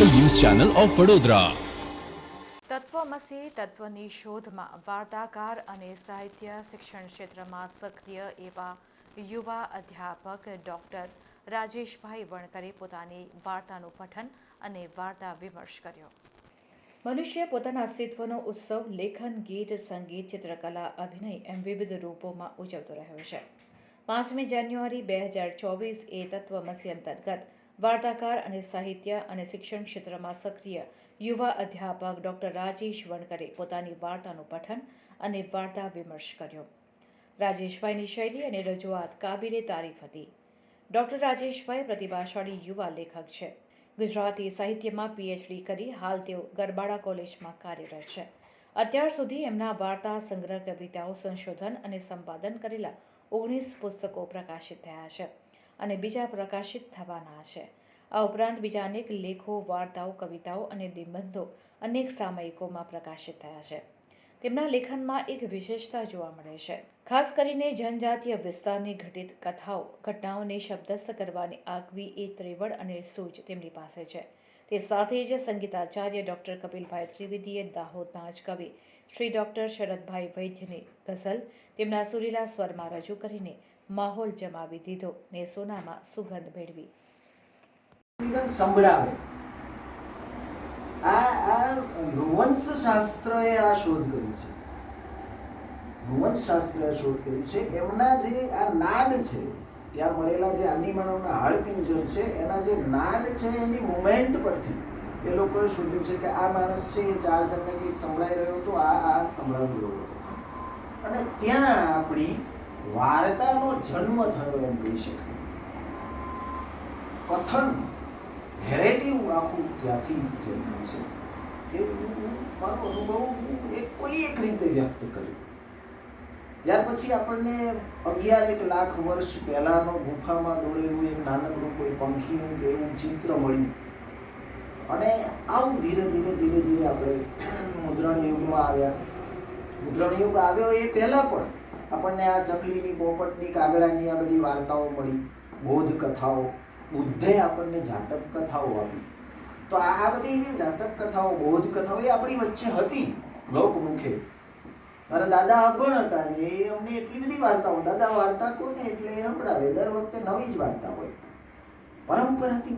Channel of Vadodara. Tatvamasi તત્વની શોધમાં વાર્તાકાર અને સાહિત્ય શિક્ષણ ક્ષેત્રમાં સક્રિય એવા યુવા અધ્યાપક ડૉક્ટર રાજેશભાઈ વણકરે પોતાની વાર્તાનું પઠન અને વાર્તા વિમર્શ કર્યો. મનુષ્ય પોતાના અસ્તિત્વનો ઉત્સવ લેખન ગીત સંગીત ચિત્રકલા અભિનય એમ વિવિધ રૂપોમાં ઉજવતો રહ્યો છે. પાંચમી જાન્યુઆરી બે હજાર ચોવીસ એ તત્વમસી અંતર્ગત વાર્તાકાર અને સાહિત્ય અને શિક્ષણ ક્ષેત્રમાં સક્રિય યુવા અધ્યાપક ડૉક્ટર રાજેશ વણકરે પોતાની વાર્તાનું પઠન અને વાર્તા વિમર્શ કર્યો. રાજેશભાઈની શૈલી અને રજૂઆત કાબિલે તારીફ હતી. ડૉક્ટર રાજેશભાઈ પ્રતિભાશાળી યુવા લેખક છે. ગુજરાતી સાહિત્યમાં પીએચડી કરી હાલ તેઓ ગરબાડા કોલેજમાં કાર્યરત છે. અત્યાર સુધી એમના વાર્તા સંગ્રહ કવિતાઓ સંશોધન અને સંપાદન કરેલા ઓગણીસ પુસ્તકો પ્રકાશિત થયા છે. અને બીજા પ્રકાશિત થવાના છે. આ ઉપરાંત બીજા અનેક લેખો, વાર્તાઓ, કવિતાઓ અને નિબંધો અનેક સામયિકોમાં પ્રકાશિત થયા છે. તેમના લેખનમાં એક વિશેષતા જોવા મળે છે. ખાસ કરીને જનજાતીય વિસ્તારની ઘટિત કથાઓ, ઘટનાઓને શબ્દસ્થ કરવાની આગવી એ ત્રેવડ અને સૂઝ તેમની પાસે છે. તે સાથે જ સંગીતાચાર્ય ડૉક્ટર કપિલભાઈ ત્રિવેદીએ દાહોદના જ કવિ શ્રી ડૉક્ટર શરદભાઈ વૈદ્યની ગઝલ તેમના સુરીલા સ્વરમાં રજૂ કરીને માહોલ જમાવી દીધો ને સોનામાં સુગંધ ભેળવી. સંભળાવે. આ આ નૃવંશ શાસ્ત્રએ આ શોધ કરી છે. નૃવંશ શાસ્ત્રએ શોધ કર્યું છે. એમના જે આ નાડ છે, ત્યાં મળેલા જે આદિમાનવના હાડપિંજર છે, એના જે નાડ છે, એની મુમેન્ટ પરથી એ લોકોએ શોધ્યું છે કે આ માણસ છે, એ ચાર જણને કંઈક સંભળાઈ રહ્યો હતો, આ આ સંભળાવી રહ્યો હતો. અને ત્યાં આપણી વાર્તાનો જન્મ થયો એમ કહી શકાય. કથન નેરેટિવ આખું ત્યાંથી જન્મ્યું છે. એ હું- મારો અનુભવ હું એક કોઈ એક રીતે વ્યક્ત કર્યો. ત્યાર પછી આપણને અગિયાર એક લાખ વર્ષ પહેલાંનો ગુફામાં દોરેલું એક નાનકડું કોઈ પંખીનું કે એવું ચિત્ર મળ્યું. અને આવું ધીરે ધીરે ધીરે ધીરે આપણે મુદ્રણ યુગમાં આવ્યા. મુદ્રણ યુગ આવ્યો એ પહેલાં પણ. આપણને આ ચકલીની, પોપટની, કાગડાની આ બધી વાર્તાઓ મળી. બોધ કથાઓ બુદ્ધે આપણને જાતક કથાઓ આપી. તો આ બધી જે જાતક કથાઓ બોધ કથાઓ એ આપણી વચ્ચે હતી લોકમુખે. મારા દાદા અભણ હતા ને એ અમને એટલી બધી વાર્તાઓ, દાદા વાર્તા કોને એટલે સંભળાવે, દર વખતે નવી જ વાર્તા હોય. પરંપરાથી